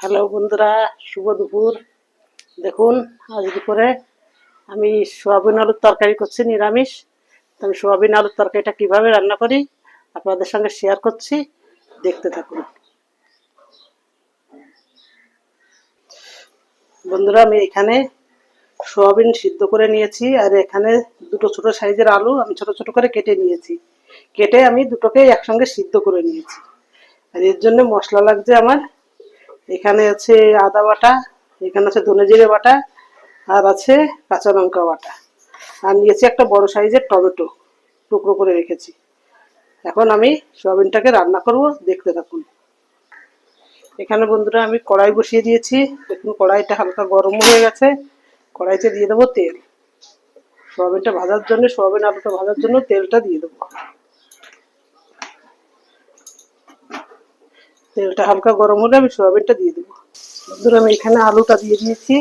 Hello বন্ধুরা, শুভ দুপুর। দেখুন, আজ দুপুরে আমি সোয়াবিন আলুর তরকারি করছি, নিরামিষ। তো আমি সোয়াবিন আলুর তরকারিটা কীভাবে রান্না করি আপনাদের সঙ্গে শেয়ার করছি। দেখতে থাকুন। বন্ধুরা, আমি এখানে সোয়াবিন সিদ্ধ করে নিয়েছি, আর এখানে দুটো ছোট সাইজের আলু আমি ছোট ছোট করে কেটে নিয়েছি। কেটে আমি দুটোকে একসঙ্গে সিদ্ধ করে নিয়েছি। আর এর জন্য মশলা লাগছে আমার এখানে আছে আদা বাটা, এখানে আছে ধনে জিরে বাটা, আর আছে কাঁচা লঙ্কা বাটা। আর নিয়েছি একটা বড় সাইজের টমেটো, টুকরো করে রেখেছি। এখন আমি সয়াবিনটাকে রান্না করব, দেখতে থাকুন। এখানে বন্ধুরা আমি কড়াই বসিয়ে দিয়েছি। দেখুন, কড়াইটা হালকা গরম হয়ে গেছে। কড়াইতে দিয়ে দেবো তেল। সয়াবিনটা ভাজার জন্য, সয়াবিন আলুটা ভাজার জন্য তেলটা দিয়ে দেবো। তেলটা হালকা গরম হলে আমি সয়াবিনটা দিয়ে দেবো। বন্ধুরা, আমি এখানে আলুটা দিয়ে দিয়েছি।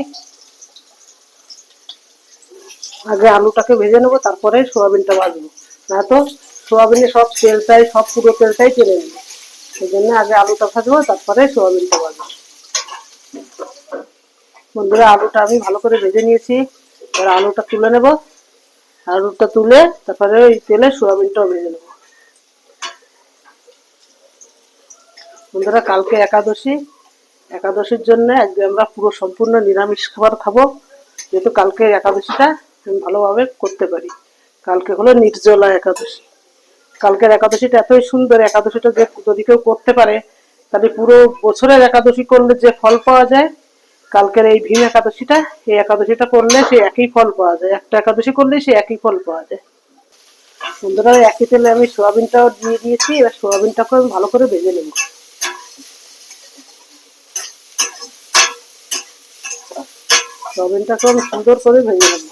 আগে আলুটাকে ভেজে নেব, তারপরে সয়াবিনটা ভাজবো। না তো, সয়াবিনে সব তেলটাই সব পুরো তেলটাই টেনে নেব। সেই জন্য আগে আলুটা ভাজবো, তারপরে সয়াবিনটা ভাজবো। বন্ধুরা, আলুটা আমি ভালো করে ভেজে নিয়েছি। এবার আলুটা তুলে নেব। আলুটা তুলে তারপরে ওই তেলে সয়াবিনটাও ভেজে নেব। বন্ধুরা, কালকে একাদশী। একাদশীর জন্য আজকে আমরা পুরো সম্পূর্ণ নিরামিষ খাবার খাব। যেহেতু কালকে একাদশীটা ভালোভাবে করতে পারি। কালকে হলো নির্জলা একাদশী। কালকের একাদশীটা এতই সুন্দর, একাদশীটা যে যদি কেউ করতে পারে, তাহলে পুরো বছরের একাদশী করলে যে ফল পাওয়া যায়, কালকের এই ভীম একাদশীটা এই একাদশীটা করলে সে একই ফল পাওয়া যায়। একটা একাদশী করলে সে একই ফল পাওয়া যায়। বন্ধুরা একই তেলে আমি সোয়াবিনটাও দিয়ে দিয়েছি। এবার সোয়াবিনটাকে আমি ভালো করে ভেজে নেব। সয়াবিনটাকে আমি সুন্দর করে ভেজে নেব।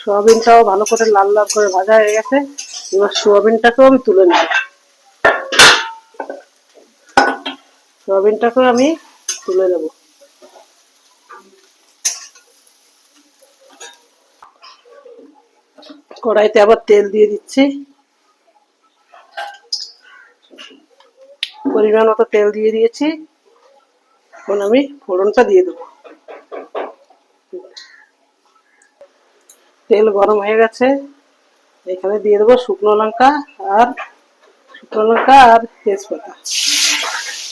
সয়াবিনটাও ভালো করে লাল লাল করে ভাজা হয়ে গেছে। এবার সয়াবিনটাকেও আমি তুলে নেব। সয়াবিনটাকেও আমি তুলে নেব। কড়াইতে আবার তেল দিয়ে দিচ্ছি। পরিমাণ মতো তেল দিয়ে দিয়েছি। এখন আমি ফোড়নটা দিয়ে দেবো। তেল গরম হয়ে গেছে। এখানে দিয়ে দেবো শুকনো লঙ্কা আর শুকনো লঙ্কা আর তেজপাতা।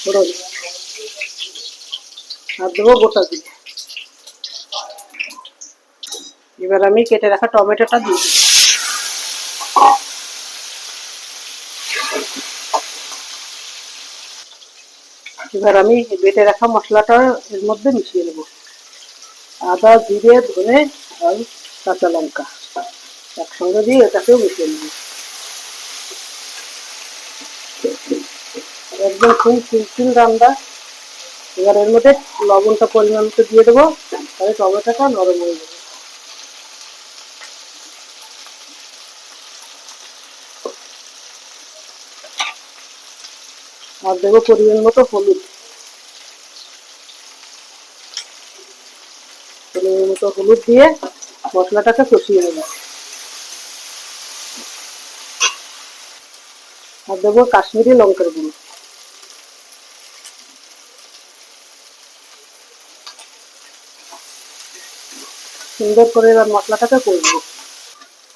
ফোড়ন। আর দেবো গোটা দিয়ে এবার আমি কেটে রাখা টমেটোটা দিয়ে দেবো। এবার আমি বেটে রাখা মশলাটা এর মধ্যে মিশিয়ে নেব। আদা, জিরে, ধনে আর কাঁচা লঙ্কা। একসঙ্গে দিয়ে এটাকেও মিশিয়ে নেব। একদম খুব সিম্পল রান্না। এবার এর মধ্যে লবণটা পরিমাণ মতো দিয়ে দেবো। তাহলে টমেটোটা নরম হয়ে যাবে। আর দেবো পরিমাণ মতো হলুদ। পরিমাণ মতো হলুদ দিয়ে মশলাটাকে কষিয়ে নেব। আর দেবো কাশ্মীরি লঙ্কার গুঁড়ো। সুন্দর করে এবার মশলাটাকে করব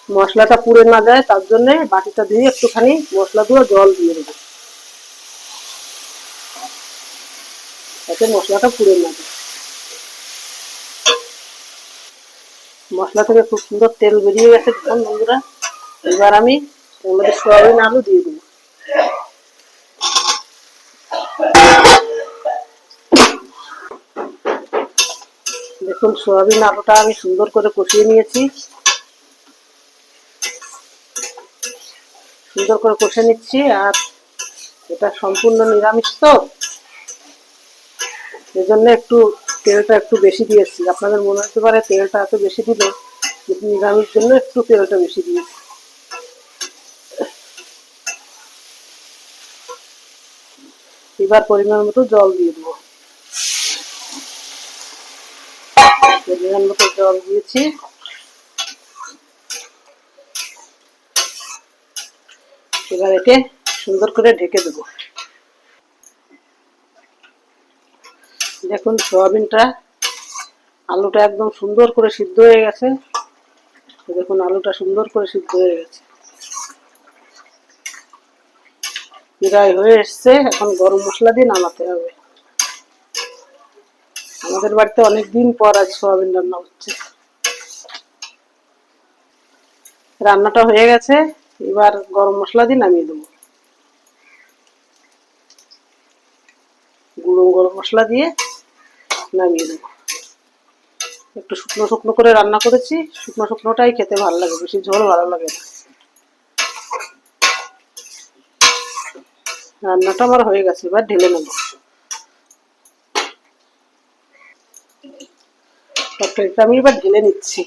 মশলাটা পুড়ে না যায়, তার জন্য বাটিটা দিয়ে একটুখানি মশলা দিয়ে জল দিয়ে দেবো। যাতে মশলাটা পুড়ে না যায় মশলা থেকে খুব সুন্দর তেল বেরিয়ে গেছে দেখুন বন্ধুরা। এবার আমি এর মধ্যে সয়াবিন আলু দিয়ে দেবো। দেখুন, সয়াবিন আলুটা আমি সুন্দর করে কষিয়ে নিয়েছি। সুন্দর করে কষে নিচ্ছি আর এটা সম্পূর্ণ নিরামিষ তো। এজন্য একটু তেলটা একটু বেশি দিয়েছি। আপনাদের মনে হতে পারে তেলটা এত বেশি দিলে নিরামিষ জন্য একটু তেলটা বেশি দিয়েছি। এবার পরিমাণ মতো জল দিয়ে দেবো। মতো জল দিয়েছি। এবার একে সুন্দর করে ঢেকে দেবো। দেখুন, সোয়াবিনটা, আলুটা একদম সুন্দর করে সিদ্ধ হয়ে গেছে। দেখুন, আলুটা সুন্দর করে সিদ্ধ হয়ে গেছে। প্রায় হয়ে এসছে, এখন গরম মশলা দিয়ে নামাতে হবে। আমাদের বাড়িতে অনেক দিন পর আজ সোয়াবিন রান্না হচ্ছে। রান্নাটা হয়ে গেছে, এবার গরম মশলা দিয়ে নামিয়ে দেবো। গুঁড়ো গরম মশলা দিয়ে নামিয়ে দেবো। একটু শুকনো শুকনো করে রান্না করেছি, শুকনো শুকনোটাই খেতে ভালো লাগে, বেশি ঝোল ভালো লাগে না। রান্নাটা আমার হয়ে গেছে, এবার ঢেলে নেব। তরকারিটা আমি এবার ঢেলে নিচ্ছি।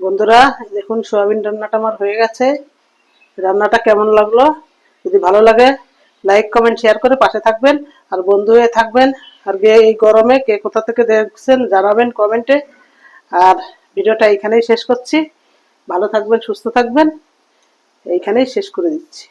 বন্ধুরা, দেখুন, সোয়াবিন রান্নাটা আমার হয়ে গেছে। রান্নাটা কেমন লাগল? যদি ভালো লাগে লাইক কমেন্ট শেয়ার করে পাশে থাকবেন। আর বন্ধু হয়ে থাকবেন। আর এই গরমে কে কোথা থেকে দেখছেন জানাবেন কমেন্টে আর ভিডিওটা এখানেই শেষ করছি। ভালো থাকবেন, সুস্থ থাকবেন। এইখানেই শেষ করে দিচ্ছি।